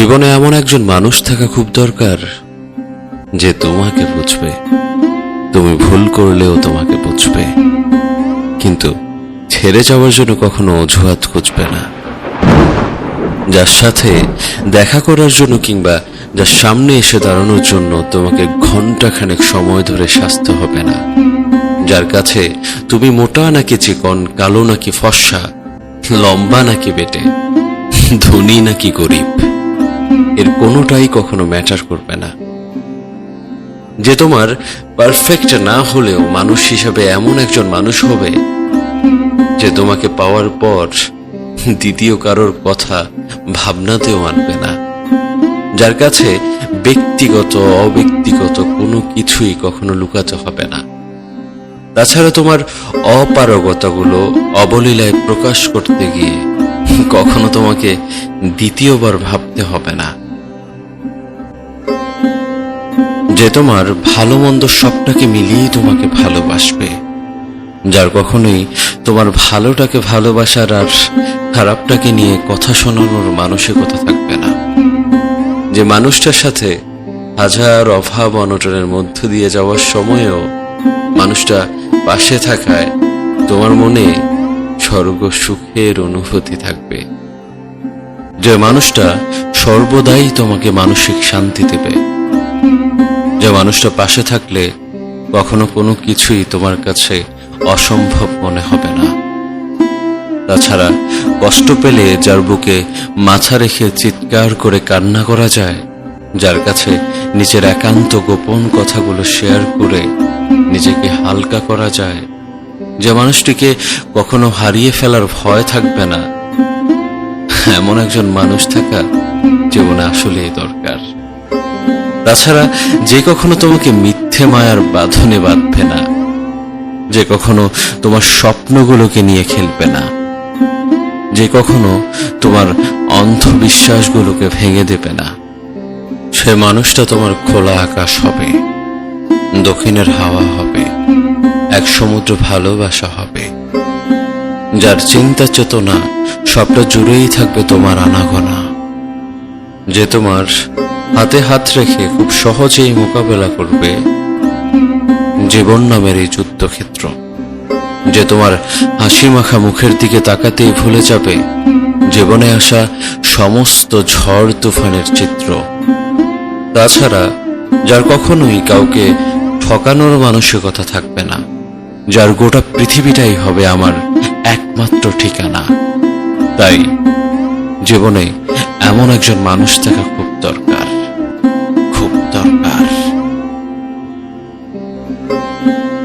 জীবনে এমন একজন মানুষ থাকা খুব দরকার যে তোমাকে বুঝবে। তুমি ভুল করলেও তোমাকে বুঝবে। কিন্তু ছেড়ে যাওয়ার জন্য কখনো অজুহাত খুঁজবে না। যার সাথে দেখা করার জন্য কিংবা যার সামনে এসে দাঁড়ানোর জন্য তোমাকে ঘন্টাখানেক সময় ধরে সাজতে হবে না। যার কাছে তুমি মোটা নাকি চিকন, কালো নাকি ফর্সা, লম্বা নাকি বেটে, ধনী নাকি গরিব। এর কোনোটাই কখনো ম্যাটার করবে না। যে তোমার পারফেক্ট না হলেও মানুষ হিসাবে এমন একজন মানুষ হবে, যে তোমাকে পাওয়ার পর দ্বিতীয় কারোর কথা ভাবনাতেও আনবে না। যার কাছে ব্যক্তিগত, অব্যক্তিগত কোনো কিছুই কখনো লুকাতে হবে না। তাছাড়া তোমার অপারগতাগুলো অবলীলায় প্রকাশ করতে গিয়ে কখনো তোমাকে দ্বিতীয়বার ভাবতে হবে না। যে তোমার ভালো মন্দ সবটাকে মিলিয়ে তোমাকে ভালোবাসবে, যার কখনোই তোমার ভালোটাকে ভালোবাসার আর খারাপটাকে নিয়ে কথা শোনানোর মানসিকতা থাকবে না। যে মানুষটার সাথে হাজার অভাব অনটনের মধ্য দিয়ে যাওয়ার সময়েও মানুষটা পাশে থাকায় তোমার মনে স্বর্গ সুখের অনুভূতি থাকবে। যে মানুষটা সর্বদাই তোমাকে মানসিক শান্তি দেবে। যে মানুষটা পাশে থাকলে কখনো কোনো কিছুই তোমার কাছে অসম্ভব মনে হবে না। তাছাড়া কষ্ট পেলে যার বুকে মাথা রেখে চিৎকার করে কান্না করা যায়, যার কাছে নিজের একান্ত গোপন কথাগুলো শেয়ার করে নিজেকে হালকা করা যায়। যে মানুষটিকে কখনো হারিয়ে ফেলার ভয় থাকবে না। এমন একজন মানুষ থাকা জীবনে আসলেই দরকার। তাছাড়া যে কখনো তোমাকে মিথ্যে মায়ার বাঁধনে বাঁধবে না, যে কখনো তোমার স্বপ্নগুলোকে নিয়ে খেলবে না, যে কখনো তোমার অন্ধবিশ্বাসগুলোকে ভেঙে দেবে না। সে মানুষটা তোমার খোলা আকাশ হবে, দক্ষিণের হাওয়া হবে, এক সমুদ্র ভালোবাসা হবে। যার চিন্তা চেতনা সবটা জুড়েই থাকবে তোমার আনাগোনা, যে তোমার হাতে হাত রেখে খুব সহজেই মোকাবেলা করবে জীবন নামের এই যুদ্ধক্ষেত্র। যে তোমার হাসি মাখা মুখের দিকে তাকাতেই ভুলে যাবে জীবনে আসা সমস্ত ঝড় তুফানের চিত্র। তাছাড়া যার কখনোই কাউকে ঠকানোর মানসিকতা থাকবে না, যার গোটা পৃথিবীটাই হবে আমার একমাত্র ঠিকানা। তাই জীবনে এমন একজন মানুষ থাকা খুব দরকার। Música